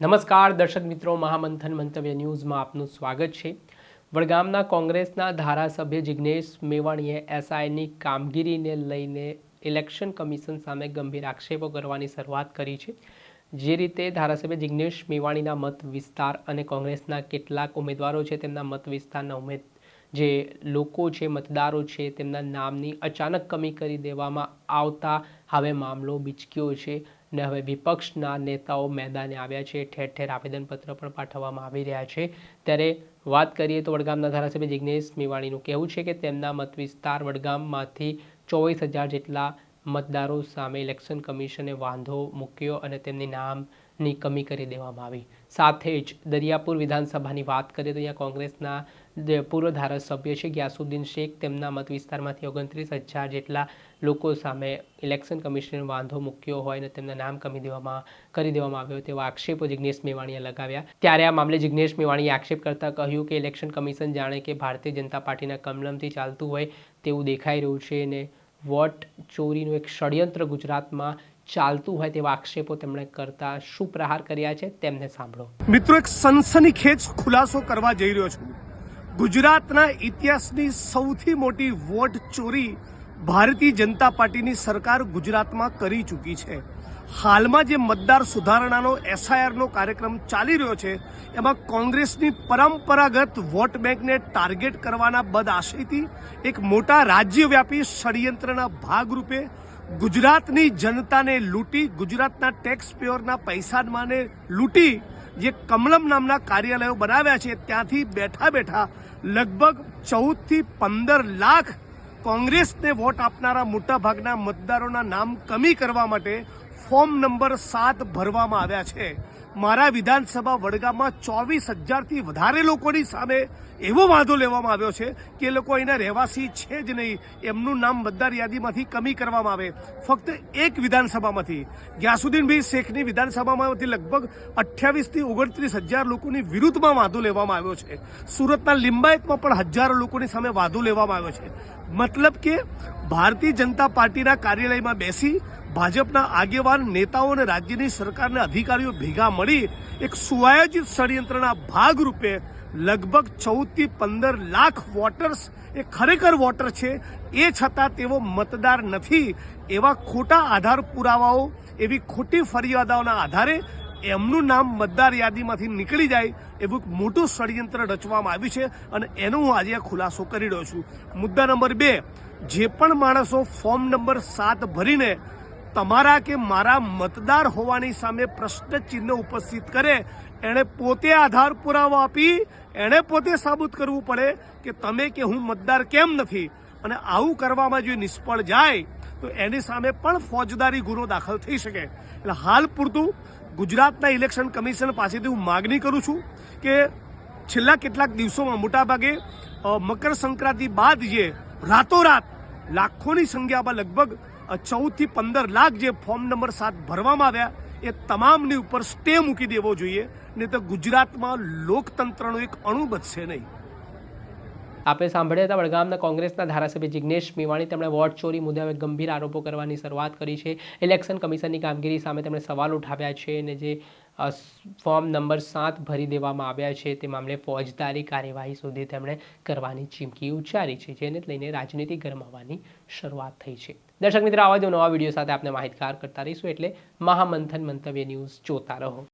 નમસ્કાર, દર્શક મિત્રો. મહામંથન મંતવ્ય ન્યૂઝમાં આપનું સ્વાગત છે. વડગામના કોંગ્રેસના ધારાસભ્ય જિગ્નેશ મેવાણીએ એસઆઈની કામગીરીને લઈને ઇલેક્શન કમિશન સામે ગંભીર આક્ષેપો કરવાની શરૂઆત કરી છે. જે રીતે ધારાસભ્ય જિજ્ઞેશ મેવાણીના મત વિસ્તાર અને કોંગ્રેસના કેટલાક ઉમેદવારો છે, તેમના મત વિસ્તારના ઉમેદ, જે લોકો છે, મતદારો છે, તેમના નામની અચાનક કમી કરી દેવામાં આવતા હવે મામલો બીચક્યો છે. ને હવે વિપક્ષના નેતાઓ મેદાને આવ્યા છે. ઠેર ઠેર આવેદનપત્ર પણ પાઠવવામાં આવી રહ્યા છે. ત્યારે વાત કરીએ તો વડગામના ધારાસભ્ય જિગ્નેશ મેવાણીનું કહેવું છે કે તેમના મત વિસ્તાર વડગામમાંથી ચોવીસ હજાર જેટલા મતદારો સામે ઇલેક્શન કમિશને વાંધો મૂક્યો અને તેમની નામની કમી કરી દેવામાં આવી. સાથે જ દરિયાપુર વિધાનસભાની વાત કરીએ તો અહીંયા કોંગ્રેસના પૂર્વ ધારાસભ્ય છે ગ્યાસુદ્દીન શેખ, તેમના મત વિસ્તારમાંથી ઓગણત્રીસ હજાર જેટલા લોકો સામે ઇલેક્શન કમિશને વાંધો મૂક્યો હોય અને તેમના નામ કમી દેવામાં, કરી દેવામાં આવ્યો તેવા આક્ષેપો જિગ્નેશ મેવાણીએ લગાવ્યા. ત્યારે આ મામલે જિગ્નેશ મેવાણીએ આક્ષેપ કરતાં કહ્યું કે ઇલેક્શન કમિશન જાણે કે ભારતીય જનતા પાર્ટીના કમલમથી ચાલતું હોય તેવું દેખાઈ રહ્યું છે અને વોટ ચોરીનું એક ષડયંત્ર ગુજરાતમાં ચાલતું હોય તેવા આક્ષેપો તેમણે કરતા શું પ્રહાર કર્યા છે તેમને સાંભળો. મિત્રો, એક સનસનીખેજ ખુલાસો કરવા જઈ રહ્યો છું. ગુજરાતના ઇતિહાસની સૌથી મોટી વોટ ચોરી ભારતીય જનતા પાર્ટીની સરકાર ગુજરાતમાં કરી ચૂકી છે. હાલમાં જે મતદાર સુધારણાનો એસઆઈઆરનો કાર્યક્રમ ચાલી રહ્યો છે, એમાં કોંગ્રેસની પરંપરાગત વોટ બેંકને ટાર્ગેટ કરવાના બદ આશયથી એક મોટા રાજ્યવ્યાપી ષડયંત્રના ભાગરૂપે ગુજરાતની જનતાને લૂંટી, ગુજરાતના ટેક્સ પેયરના પૈસાને લૂંટી, જે કમલમ નામના કાર્યાલયો બનાવ્યા છે, ત્યાંથી બેઠા બેઠા લગભગ ચૌદથી પંદર લાખ કોંગ્રેસને વોટ આપનારા મોટાભાગના મતદારોના નામ કમી કરવા માટે ફોર્મ નંબર સાત ભરવામાં આવ્યા છે. મારા વિધાનસભા વડગામાં ચોવીસ હજારથી વધારે લોકોની સામે એવો વાંધો લેવામાં આવ્યો છે કે એ લોકો અહીંના રહેવાસી છે જ નહીં. એમનું નામ મતદાર યાદીમાંથી કમી કરવામાં આવે. ફક્ત એક વિધાનસભામાંથી. ગ્યાસુદ્દીનભાઈ શેખની વિધાનસભામાંથી લગભગ અઠ્યાવીસથી ઓગણત્રીસ હજાર લોકોની વિરુદ્ધમાં વાંધો લેવામાં આવ્યો છે. સુરતના લિંબાયતમાં પણ હજારો લોકોની સામે વાંધો લેવામાં આવ્યો છે. મતલબ કે ભારતીય જનતા પાર્ટીના કાર્યાલયમાં બેસી ભાજપના આગેવાન, નેતાઓ અને રાજ્યની સરકારના અધિકારીઓ ભેગા મળી એક સુઆયોજિત ષડયંત્રના ભાગરૂપે લગભગ ચૌદથી પંદર લાખ વોટર્સ, એ ખરેખર વોટર છે, એ છતાં તેઓ મતદાર નથી. એવા ખોટા આધાર પુરાવાઓ, એવી ખોટી ફરિયાદોના આધારે એમનું નામ મતદાર યાદીમાંથી નીકળી જાય એવું મોટું ષડયંત્ર રચવામાં આવ્યું છે અને એનો હું આજે ખુલાસો કરી રહ્યો છું. મુદ્દા નંબર બે, જે પણ માણસો ફોર્મ નંબર સાત ભરીને તમારા કે મારા મતદાર હોવાની સામે પ્રશ્ન ચિહ્ન ઉપસ્થિત કરે, એણે પોતે આધાર પુરાવો આપી, એણે પોતે સાબિત કરવું પડે કે તમે કે હું મતદાર કેમ નથી. અને આવું કરવામાં જો નિષ્ફળ જાય, તો એની સામે પણ ફોજદારી ગુનો દાખલ થઈ શકે. એટલે હાલ પૂરતું ગુજરાતના ઇલેક્શન કમિશન પાસેથી હું માગણી કરું છું કે છેલ્લા કેટલાક દિવસોમાં મોટાભાગે મકર સંક્રાંતિ બાદ જે રાતોરાત લાખોની સંખ્યામાં લગભગ ચૌદથી પંદર લાખ જે ફોર્મ નંબર સાત ભરવામાં આવ્યા, એ તમામની ઉપર સ્ટે મૂકી દેવો જોઈએ, નહીં તો ગુજરાતમાં લોકતંત્રનો એક અણુ બચશે નહીં. આપણે સાંભળ્યા હતા, વડગામના કોંગ્રેસના ધારાસભ્ય જિગ્નેશ મેવાણી તેમણે વોટ ચોરી મુદ્દે હવે ગંભીર આરોપો કરવાની શરૂઆત કરી છે. ઇલેક્શન કમિશનની કામગીરી સામે તેમણે સવાલ ઉઠાવ્યા છે અને જે ફોર્મ નંબર સાત ભરી દેવામાં આવ્યા છે. તે મામલે ફોજદારી કાર્યવાહી સુધી તેમણે કરવાની ચીમકી ઉચ્ચારી છે, જેને લઈને રાજનીતિ ગરમાવાની શરૂઆત થઈ છે. દર્શક મિત્રો, આવા જ નવા વીડિયો સાથે આપણે માહિતગાર કરતા રહીશું. એટલે મહામંથન મંતવ્ય ન્યૂઝ જોતા રહો.